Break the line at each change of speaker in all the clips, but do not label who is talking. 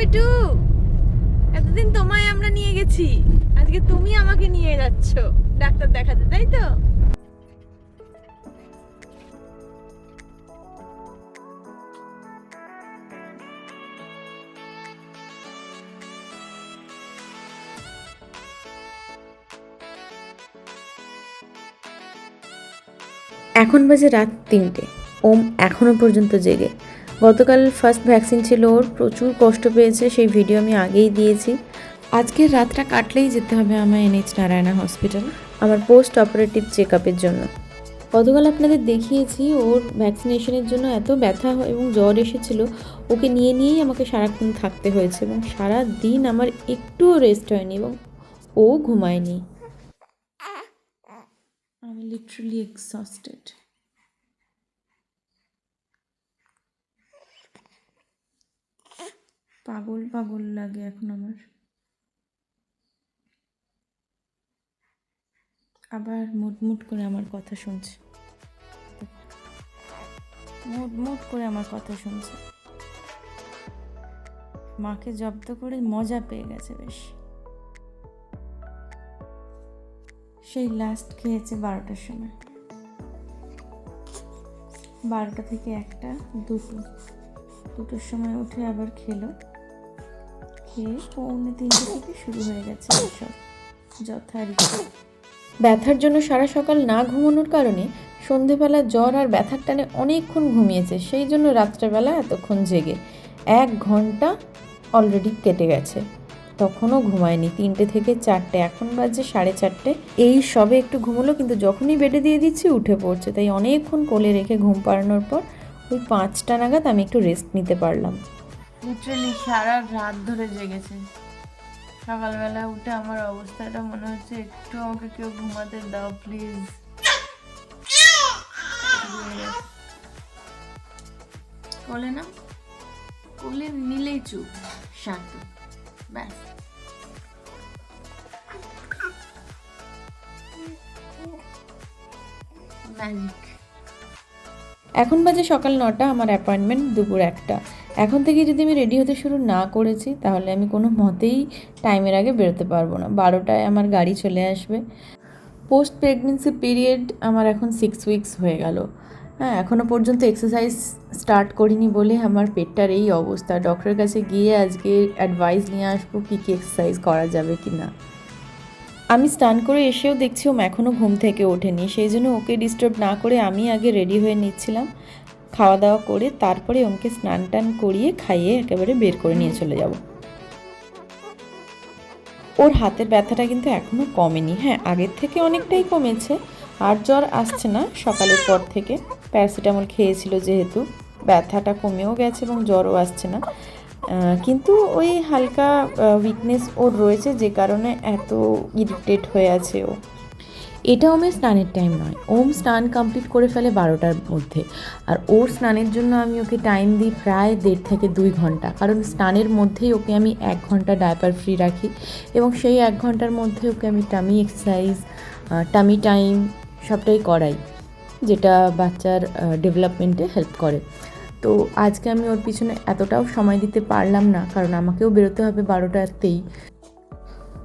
B2 এতদিন তোমায় আমরা নিয়ে গেছি। আজকে তুমি আমাকে নিয়ে যাচ্ছ। ডাক্তার দেখাতে, তাই তো?
এখন বাজে রাত তিনটে। ওম এখনও পর্যন্ত জেগে। গতকাল ফার্স্ট ভ্যাকসিন ছিল ওর প্রচুর কষ্ট পেয়েছে সেই ভিডিও আমি আগেই দিয়েছি। আজকের রাতটা কাটলেই যেতে হবে আমার এনএইচ নারায়ণা হসপিটাল আমার পোস্ট অপারেটিভ চেক আপের জন্য। গতকাল আপনাদের দেখিয়েছি ওর ভ্যাকসিনেশনের জন্য এত ব্যথা এবং জ্বর এসেছিল ওকে নিয়ে নিয়েই আমাকে সারাক্ষণ থাকতে হয়েছে এবং সারা দিন আমার একটুও রেস্ট হয়নি এবং ও ঘুমায়নি। আমি লিটারালি এক্সস্টেড পাগল পাগল লাগে এখন আমার। আবার মুট করে আমার কথা শুনছে। মুট মুট করে আমার কথা শুনছে। মাকে জব্দ করে মজা পেয়ে গেছে বেশ। সেই লাস্ট খেয়েছে বারোটার সময়। বারোটা থেকে একটা, দুটো। দুটোর সময় উঠে আবার খেলো। থেকে শুরু হয়ে গেছে যথারীতি। ব্যথার জন্য সারা সকাল না ঘুমানোর কারণে সন্ধেবেলা জ্বর আর ব্যথার টানে অনেকক্ষণ ঘুমিয়েছে। সেই জন্য রাত্রেবেলা এতক্ষণ জেগে এক ঘণ্টা অলরেডি কেটে গেছে। তখনও ঘুমায়নি। তিনটে থেকে চারটে, এখন বাজে সাড়ে চারটে। এই সবে একটু ঘুমোলো, কিন্তু যখনই বেডে দিয়ে দিচ্ছি উঠে পড়ছে। তাই অনেকক্ষণ কোলে রেখে ঘুম পাড়ানোর পর ওই পাঁচটা নাগাদ আমি একটু রেস্ট নিতে পারলাম।
লিটারালি সারা রাত ধরে জেগেছে। সকালবেলা উঠে আমার অবস্থাটা মনে হচ্ছে একটু আমাকে কেউ ঘুমাতে দাও প্লিজ কোলে না? কোলে নিলেই চুপ, শান্ত, ব্যাস। ম্যাজিক
এখন বাজে সকাল নটা, আমার অ্যাপয়েন্টমেন্ট দুপুর একটা। এখন থেকে যদি আমি রেডি হতে শুরু না করেছি, তাহলে আমি কোনো মতেই টাইমের আগে বেরোতে পারব না। বারোটায় আমার গাড়ি চলে আসবে। পোস্ট প্রেগনেন্সি পিরিয়ড আমার এখন সিক্স উইকস হয়ে গেল। হ্যাঁ এখনও পর্যন্ত এক্সারসাইজ স্টার্ট করিনি বলে আমার পেটটার এই অবস্থা। ডক্টরের কাছে গিয়ে আজকে অ্যাডভাইস নিয়ে আসব কী কী এক্সারসাইজ করা যাবে কি না। আমি স্নান করে এসেও দেখছি ওম এখনও ঘুম থেকে ওঠেনি। সেই জন্য ওকে ডিস্টার্ব না করে আমি আগে রেডি হয়ে নিচ্ছিলাম। খাওয়া দাওয়া করে তারপরে ওকে স্নান টান করিয়ে খাইয়ে একেবারে বের করে নিয়ে চলে যাব। ওর হাতের ব্যথাটা কিন্তু এখনও কমেনি। হ্যাঁ আগের থেকে অনেকটাই কমেছে। আর জ্বর আসছে না সকালের পর থেকে। প্যারাসিটামল খেয়েছিল যেহেতু। ব্যথাটা কমেও গেছে এবং জ্বরও আসছে না। কিন্তু ওই হালকা উইকনেস ওর রয়েছে যে কারণে এত ইরিটেট হয়ে আছে ও। এটা ওমের স্নানের টাইম নয়। ওম স্নান কমপ্লিট করে ফেলে বারোটার মধ্যে। আর ওর স্নানের জন্য আমি ওকে টাইম দিই প্রায় দেড় থেকে দুই ঘণ্টা। কারণ স্নানের মধ্যেই ওকে আমি এক ঘণ্টা ডায়পার ফ্রি রাখি এবং সেই এক ঘণ্টার মধ্যে ওকে আমি টামি এক্সারসাইজ টামি টাইম সবটাই করাই, যেটা বাচ্চার ডেভেলপমেন্টে হেল্প করে। তো আজকে আমি ওর পিছনে এতটাও সময় দিতে পারলাম না, কারণ আমাকেও বেরোতে হবে বারোটাতেই।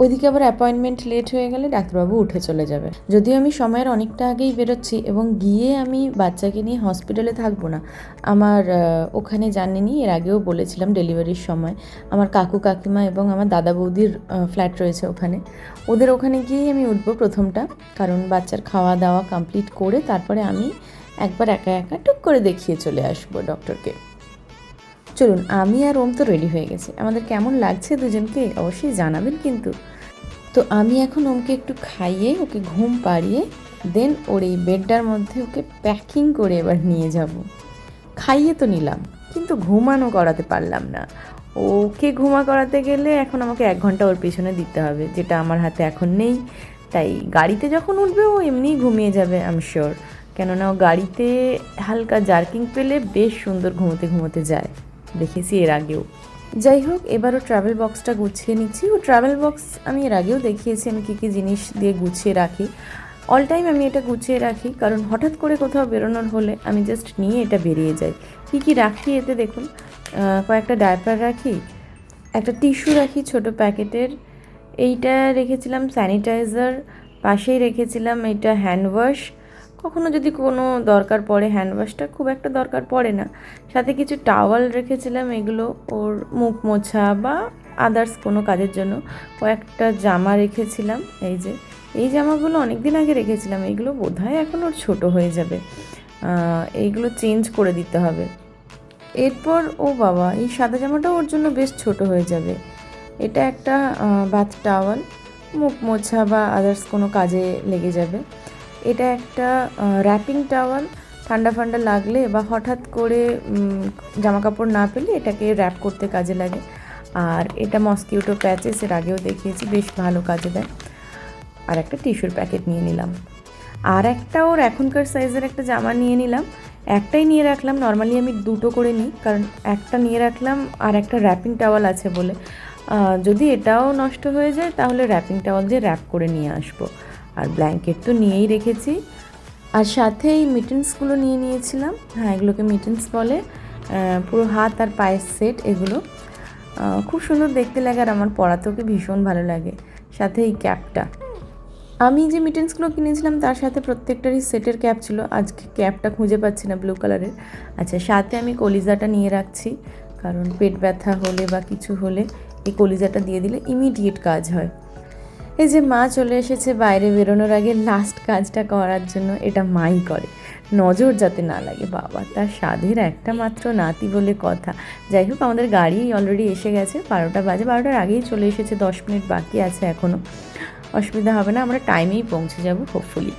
ওইদিকে আবার অ্যাপয়েন্টমেন্ট লেট হয়ে গেলে ডাক্তারবাবু উঠে চলে যাবে। যদিও আমি সময়ের অনেকটা আগেই বেরোচ্ছি এবং গিয়ে আমি বাচ্চাকে নিয়ে হসপিটালে থাকব না। আমার ওখানে জানিনি এর আগেও বলেছিলাম ডেলিভারির সময়। আমার কাকু, কাকিমা এবং আমার দাদা বৌদির ফ্ল্যাট রয়েছে ওখানে। ওদের ওখানে গিয়েই আমি উঠবো প্রথমটা। কারণ বাচ্চার খাওয়া দাওয়া কমপ্লিট করে তারপরে আমি একবার একা একা টুক করে দেখিয়ে চলে আসব ডক্টরকে চলুন, আমি আর ওম তো রেডি হয়ে গেছি। আমাদের কেমন লাগছে দুজনকে অবশ্যই জানাবেন কিন্তু। তো আমি এখন ওমকে একটু খাইয়ে, ওকে ঘুম পাড়িয়ে দেন ওর এই বেডটার মধ্যে ওকে প্যাকিং করে এবার নিয়ে যাব। খাইয়ে তো নিলাম, কিন্তু ঘুমানো করাতে পারলাম না। ওকে ঘুমা করাতে গেলে এখন আমাকে এক ঘণ্টা ওর পিছনে দিতে হবে, যেটা আমার হাতে এখন নেই। তাই গাড়িতে যখন উঠবে, ও এমনিই ঘুমিয়ে যাবে আম শিওর কেননা ও গাড়িতে হালকা জার্কিং পেলে বেশ সুন্দর ঘুমোতে ঘুমোতে যায়। দেখেছি এর আগেও। যাই হোক, এবারও ট্রাভেল বক্সটা গুছিয়ে নিচ্ছি। ও ট্রাভেল বক্স আমি এর আগেও দেখিয়েছি আমি কী কী জিনিস দিয়ে গুছিয়ে রাখি। অল টাইম আমি এটা গুছিয়ে রাখি, কারণ হঠাৎ করে কোথাও বেরোনোর হলে আমি জাস্ট নিয়ে এটা বেরিয়ে যাই। কী কী রাখি এতে দেখুন কয়েকটা ডায়পার রাখি, একটা টিস্যু রাখি ছোট প্যাকেটের, এইটা রেখেছিলাম স্যানিটাইজার পাশেই রেখেছিলাম এটা হ্যান্ড ওয়াশ কখনো যদি কোনো দরকার পড়ে হ্যান্ড ওয়াশটা খুব একটা দরকার পড়ে না। সাথে কিছু টাওয়াল রেখেছিলাম, এগুলো ওর মুখ মোছা বা আদার্স কোনো কাজের জন্য কয়েকটা জামা রেখেছিলাম, এই যে। এই জামাগুলো অনেক দিন আগে রেখেছিলাম এইগুলো বোধহয় এখন ওর ছোটো হয়ে যাবে। এইগুলো চেঞ্জ করে দিতে হবে। এরপর, ও বাবা, এই সাদা জামাটা ওর জন্য বেশ ছোট হয়ে যাবে। এটা একটা বাথ টাওয়াল মুখ মোছা বা আদার্স কোনো কাজে লেগে যাবে। এটা একটা র্যাপিং টাওয়াল ঠান্ডা ফান্ডা লাগলে বা হঠাৎ করে জামা কাপড় না পেলে এটাকে র্যাপ করতে কাজে লাগে। আর এটা মসকিউটো প্যাচেস এর আগেও দেখিয়েছি, বেশ ভালো কাজে দেয়। আর একটা টিস্যুর প্যাকেট নিয়ে নিলাম। আর একটা ওর এখনকার সাইজের একটা জামা নিয়ে নিলাম। একটাই নিয়ে রাখলাম নর্মালি আমি দুটো করে নিই, কারণ একটা নিয়ে রাখলাম আর একটা র্যাপিং টাওয়াল আছে বলে। যদি এটাও নষ্ট হয়ে যায়, তাহলে র্যাপিং টাওয়াল দিয়ে র্যাপ করে নিয়ে আসব। আর ব্ল্যাঙ্কেট তো নিয়েই রেখেছি। আর সাথে এই মিটেন্সগুলো নিয়ে নিয়েছিলাম। হ্যাঁ এগুলোকে মিটেন্স বলে। পুরো হাত আর পায়ের সেট এগুলো। খুব সুন্দর দেখতে লাগে আর আমার পরাতেও কি ভীষণ ভালো লাগে। সাথে এই ক্যাপটা। আমি যে মিটেন্সগুলো কিনেছিলাম, তার সাথে প্রত্যেকটারই সেটের ক্যাপ ছিল। আজকে ক্যাপটা খুঁজে পাচ্ছি না ব্লু কালারের আচ্ছা সাথে আমি কলিজাটা নিয়ে রাখছি। কারণ পেট ব্যথা হলে বা কিছু হলে এই কলিজাটা দিয়ে দিলে ইমিডিয়েট কাজ হয়। এই যে মা চলে এসেছে, বাইরে বেরোনোর আগে লাস্ট কাজটা করার জন্য এটা মাই করে। নজর যাতে না লাগে, বাবা, তার স্বাদের একটা মাত্র নাতি বলে কথা। যাই হোক, আমাদের গাড়ি অলরেডি এসে গেছে, বারোটা বাজে, বারোটার আগেই চলে এসেছে, দশ মিনিট বাকি আছে এখনও অসুবিধা হবে না, আমরা টাইমেই পৌঁছে যাব হোপফুলি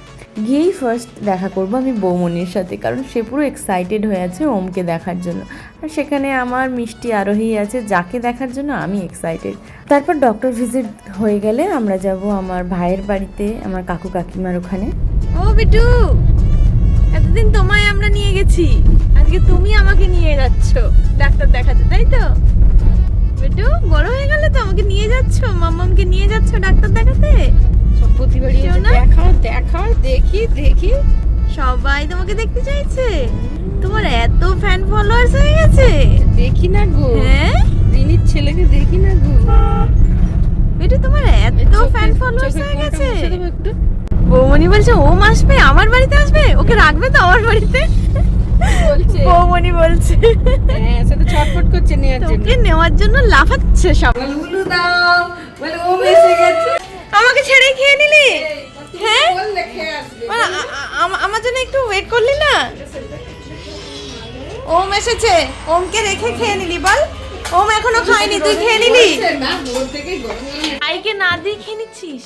গিয়েই ফার্স্ট দেখা করব আমি বৌমনির সাথে, কারণ সে পুরো এক্সাইটেড হয়ে আছে ওমকে দেখার জন্য। আর সেখানে আমার মিষ্টি আরোহী আছে, যাকে দেখার জন্য আমি এক্সাইটেড তারপর ডক্টর ভিজিট হয়ে গেলে আমরা যাব আমার ভাইয়ের বাড়িতে, আমার কাকু কাকিমার ওখানে।
ও বিটু, এতদিন তোমায় আমরা নিয়ে গেছি, আজকে তুমি আমাকে নিয়ে যাচ্ছ, ডাক্তার দেখাতে, তাই তো? বিটু, বড় হয়ে গেলে তো আমাকে নিয়ে যাচ্ছ, মাম্মামকে নিয়ে যাচ্ছ ডাক্তার দেখাতে?
প্রতিবারই দেখাও দেখাও দেখি দেখি।
সবাই তোমাকে দেখতে চাইছে? তোমার এত ফ্যান ফলোয়ার্স হয়ে গেছে?
দেখি না গো।
হ্যাঁ?
রিনির ছেলেকে দেখি না গো।
বিটু তোমার এত ফ্যান ফলোয়ার্স হয়ে গেছে? বৌমনি বলছে ওম আসবে? আমার বাড়িতে আসবে? ওকে রাখবে তো আমার বাড়িতে?
বলছে।
বৌমনি বলছে।
হ্যাঁ সাথে ছটফট করছে নেওয়ার জন্য।
তোকে নেওয়ার জন্য লাফাচ্ছে সব।
বলুলু দাও। বলে ও এসে গেছে।
আমাকে ছেড়ে খেয়ে নিলি? হ্যাঁ? আমার জন্য একটু ওয়েট করলি না? ওম এসেছে। ওমকে রেখে খেয়ে নিলি বল। ওম এখনও খায়নি তুই খেয়ে নিলি? আইকে না দিয়ে খেয়ে নিচ্ছিস?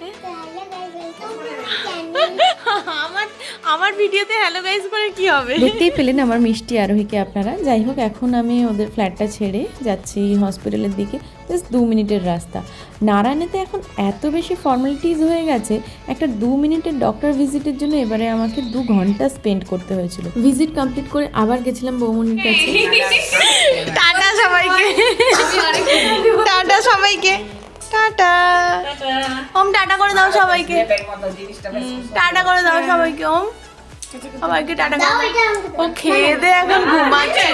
আমার ভিডিওতে হ্যালো গাইস করে কি হবে?
দেখতেই পেলেন আমার মিষ্টি আরোহীকে আপনারা। যাই হোক এখন আমি ওদের ফ্ল্যাটটা ছেড়ে যাচ্ছি হসপিটালের দিকে জাস্ট দু মিনিটের রাস্তা। নারায়ণেতে এখন এত বেশি ফর্মালিটিস হয়ে গেছে একটা দু মিনিটের ডক্টর ভিজিটের জন্য এবারে আমাকে দু ঘণ্টা স্পেন্ড করতে হয়েছিল। ভিজিট কমপ্লিট করে আবার গেছিলাম বৌমনির কাছে।
টাটা সবাইকে। টাটা সবাইকে। টাটা। ওম টাটা করে দাও সবাইকে। টাটা করে দাও সবাইকে ওম। সবাইকে টাটা ও খেয়ে দে এখন ঘুমাচ্ছে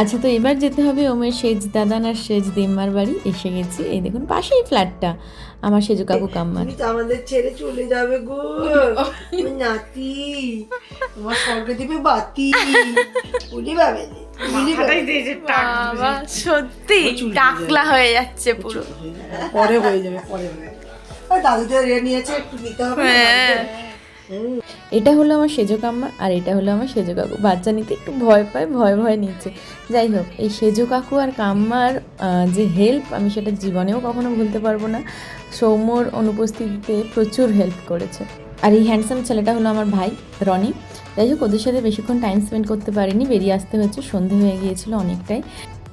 আচ্ছা তো এবার যেতে হবে ওমের সেজ দাদান আর সেজ দিম্মার বাড়ি। এসে গেছি। এই দেখুন পাশেই ফ্ল্যাটটা আমার সেজু কাকু কাম্মার।
তো আমাদের ছেড়ে চলে যাবে গো। নাতি। তোমার স্বর্গে দিবে বাতি।
বাবা সত্যি টাকলা হয়ে যাচ্ছে পুরো।
পরে হয়ে যাবে পরে হয়ে যাবে। ওই দাদুদের রে নিয়েছে একটু নিতে হবে
হ্যাঁ।
এটা হলো আমার সেজো কাম্মা, আর এটা হলো আমার সেজো কাকু। বাচ্চা নিতে একটু ভয় পায়, ভয় ভয় নিচ্ছে। যাই হোক, এই সেজো কাকু আর কাম্মার যে হেল্প আমি সেটা জীবনেও কখনো ভুলতে পারব না। সৌম্যর অনুপস্থিতিতে প্রচুর হেল্প করেছে। আর এই হ্যান্ডসাম ছেলেটা হলো আমার ভাই, রনি। যাই হোক, ওদের সাথে বেশিক্ষণ টাইম স্পেন্ড করতে পারিনি, বেরিয়ে আসতে হয়েছে সন্ধে হয়ে গিয়েছিল অনেকটাই।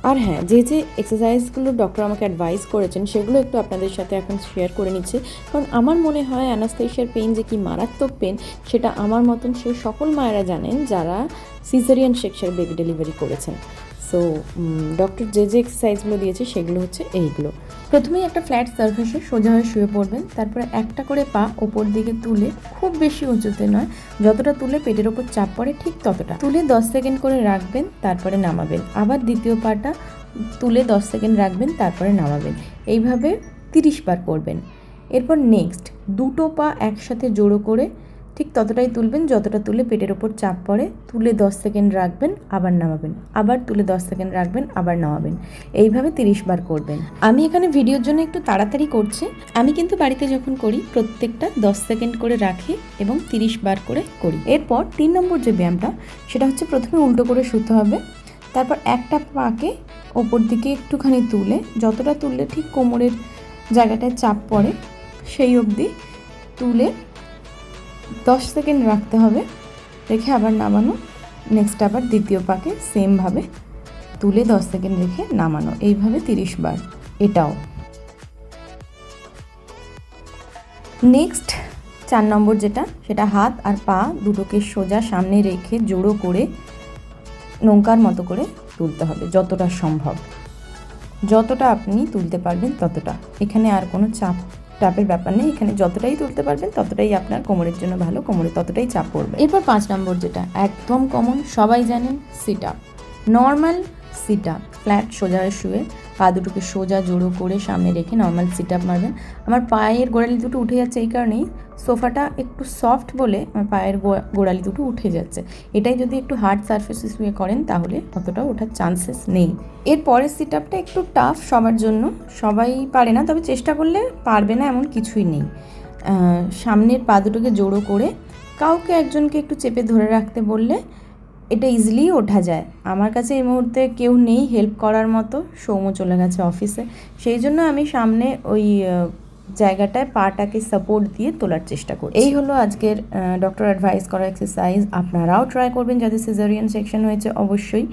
আর হ্যাঁ যে যে এক্সারসাইজগুলো ডক্টর আমাকে অ্যাডভাইস করেছেন, সেগুলো একটু আপনাদের সাথে এখন শেয়ার করে নিচ্ছে। কারণ আমার মনে হয় অ্যানাস্থেশিয়ার পেন যে কি মারাত্মক পেন সেটা আমার মতন সেই সকল মায়েরা জানেন যারা সিজারিয়ান সেকশন বেবি ডেলিভারি করেছেন। সো ডক্টর যে যে এক্সারসাইজগুলো দিয়েছে, সেগুলো হচ্ছে এইগুলো। প্রথমেই একটা ফ্ল্যাট সার্ফেসে সোজা হয়ে শুয়ে পড়বেন। তারপরে একটা করে পা ওপর দিকে তুলে, খুব বেশি উঁচুতে নয়, যতটা তুলে পেটের ওপর চাপ পড়ে ঠিক ততটা। তুলে দশ সেকেন্ড করে রাখবেন, তারপরে নামাবেন। আবার দ্বিতীয় পাটা তুলে দশ সেকেন্ড রাখবেন, তারপরে নামাবেন। এইভাবে তিরিশ বার করবেন। এরপর নেক্সট দুটো পা একসাথে জোড়ো করে ঠিক ততটাই তুলবেন যতটা তুলে পেটের ওপর চাপ পড়ে, তুলে দশ সেকেন্ড রাখবেন, আবার নামাবেন। আবার তুলে দশ সেকেন্ড রাখবেন, আবার নামাবেন। এইভাবে তিরিশ বার করবেন। আমি এখানে ভিডিওর জন্য একটু তাড়াতাড়ি করছি। আমি কিন্তু বাড়িতে যখন করি, প্রত্যেকটা দশ সেকেন্ড করে রাখি এবং তিরিশ বার করে করি। এরপর তিন নম্বর যে ব্যায়ামটা, সেটা হচ্ছে প্রথমে উল্টো করে শুতে হবে। তারপর একটা পাকে ওপর দিকে একটুখানি তুলে, যতটা তুললে ঠিক কোমরের জায়গাটায় চাপ পড়ে, সেই অবধি তুলে দশ সেকেন্ড রাখতে হবে, রেখে আবার নামানো। নেক্সট আবার দ্বিতীয় পাকে সেমভাবে তুলে দশ সেকেন্ড রেখে নামানো। এইভাবে তিরিশ বার। এটাও। নেক্সট চার নম্বর যেটা, সেটা হাত আর পা দুটোকে সোজা সামনে রেখে জোড়ো করে নৌকার মতো করে তুলতে হবে, যতটা সম্ভব। যতটা আপনি তুলতে পারবেন ততটা। এখানে আর কোনো চাপ চাপের ব্যাপার নেই, এখানে যতটাই তুলতে পারবেন ততটাই আপনার কোমরের জন্য ভালো, কোমরে ততটাই চাপ পড়বে। এরপর পাঁচ নম্বর যেটা, একদম কমন সবাই জানেন sit up normal sit up flat সোজা শুয়ে পা দুটোকে সোজা জোড়ো করে সামনে রেখে নর্মাল সিট আপ মারবেন। আমার পায়ের গোড়ালি দুটো উঠে যাচ্ছে এই কারণেই। সোফাটা একটু সফট বলে আমার পায়ের গোড়ালি দুটো উঠে যাচ্ছে। এটাই যদি একটু হার্ড সারফেসে শুয়ে করেন তাহলে অতটা ওঠার চান্সেস নেই। এর পরের সিট আপটা একটু টাফ সবার জন্য। সবাই পারে না, তবে চেষ্টা করলে পারবে না এমন কিছুই নেই। সামনের পা দুটোকে জোড়ো করে কাউকে একজনকে একটু চেপে ধরে রাখতে বললে এটা ইজিলি ওঠা যায়। আমার কাছে এই মুহূর্তে কেউ নেই হেল্প করার মতো। সৌম্য চলে গেছে অফিসে সেই জন্য আমি সামনে ওই জায়গাটায় পাটাকে সাপোর্ট দিয়ে তোলার চেষ্টা করি এই হলো আজকের ডক্টর অ্যাডভাইস করা এক্সারসাইজ আপনারাও ট্রাই করবেন। যাদের সিজারিয়ান সেকশন হয়েছে অবশ্যই।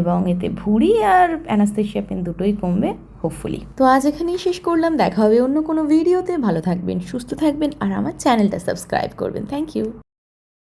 এবং এতে ভুঁড়ি আর অ্যানাস্থেশিয়া পেন দুটোই কমবে হোপফুলি তো আজ এখানেই শেষ করলাম। দেখা হবে অন্য কোনো ভিডিওতে ভালো থাকবেন, সুস্থ থাকবেন। আর আমার চ্যানেলটা সাবস্ক্রাইব করবেন। Thank you